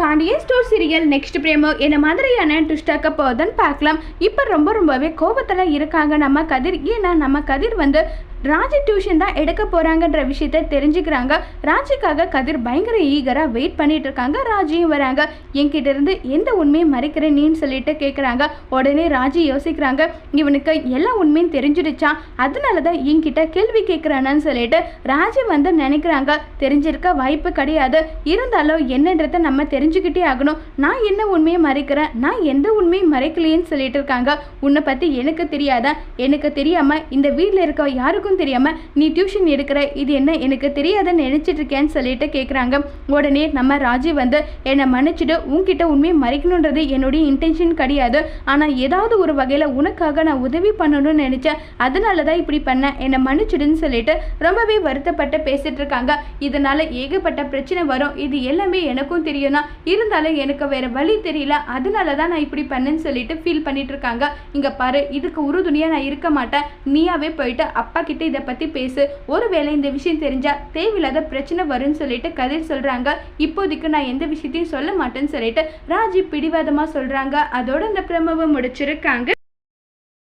Pandian store serial next promo என்ன மாதிரியான ட்விஸ்டாக்க போகுதுன்னு பார்க்கலாம். இப்போ ரொம்ப ரொம்பவே கோபத்தில் இருக்காங்க நம்ம கதிர். ஏன்னா நம்ம கதிர் வந்து ராஜி டியூஷன் தான் எடுக்க போகிறாங்கன்ற விஷயத்த தெரிஞ்சுக்கிறாங்க. ராஜிக்காக கதிர் பயங்கர ஈகராக வெயிட் பண்ணிட்டு இருக்காங்க. ராஜியும் வராங்க. என்கிட்ட இருந்து எந்த உண்மையும் மறைக்கிறேன் நீன்னு சொல்லிட்டு கேட்குறாங்க உடனே ராஜி யோசிக்கிறாங்க. இவனுக்கு எல்லா உண்மையும் தெரிஞ்சிடுச்சா? அதனால தான் என்கிட்ட கேள்வி கேட்குறானு சொல்லிட்டு ராஜி வந்து நினைக்கிறாங்க. தெரிஞ்சிருக்க வாய்ப்பு கிடையாது. இருந்தாலும் என்னன்றத நம்ம தெரிஞ்சுக்கிட்டே ஆகணும். நான் என்ன உண்மையை மறைக்கிறேன்? நான் எந்த உண்மையும் மறைக்கலையேன்னு சொல்லிட்டு இருக்காங்க. உன்னை பற்றி எனக்கு தெரியாதா? எனக்கு தெரியாமல் இந்த வீட்டில் இருக்க யாருக்கும் தெரியாமல் நீ டியூஷன் எடுக்கிற இது என்ன எனக்கு தெரியாதுன்னு நினச்சிட்டு இருக்கேன்னு சொல்லிட்டு கேட்குறாங்க உடனே நம்ம ராஜி வந்து என்னை மன்னிச்சுட்டு உன்கிட்ட உண்மையை மறைக்கணுன்றது என்னுடைய இன்டென்ஷன் கிடையாது. ஆனால் ஏதாவது ஒரு வகையில் உனக்காக நான் உதவி பண்ணணும்னு நினச்சேன். அதனால தான் இப்படி பண்ணேன். என்னை மன்னிச்சிடுன்னு சொல்லிட்டு ரொம்பவே வருத்தப்பட்டு பேசிட்டு இருக்காங்க இதனால ஏகப்பட்ட பிரச்சனை வரும். இது எல்லாமே எனக்கும் தெரியும்னா இருந்தாலும் எனக்கு வேறு வழி தெரியல. அதனால தான் நான் இப்படி பண்ணேன்னு சொல்லிட்டு ஃபீல் பண்ணிட்டு இருக்காங்க இங்கே பாரு இதுக்கு உறுதுணையாக நான் இருக்க மாட்டேன். நீயாவே போயிட்டு அப்பா கிட்ட இதை பத்தி பேசு. ஒருவேளை இந்த விஷயம் தெரிஞ்சா தேவையில்லாத பிரச்சனை வரும்னு சொல்லிட்டு கதிர் சொல்றாங்க. இப்போதைக்கு நான் எந்த விஷயத்தையும் சொல்ல மாட்டேன்னு சொல்லிட்டு ராஜி பிடிவாதமா சொல்றாங்க. அதோட இந்த பிரமவை முடிச்சிருக்காங்க.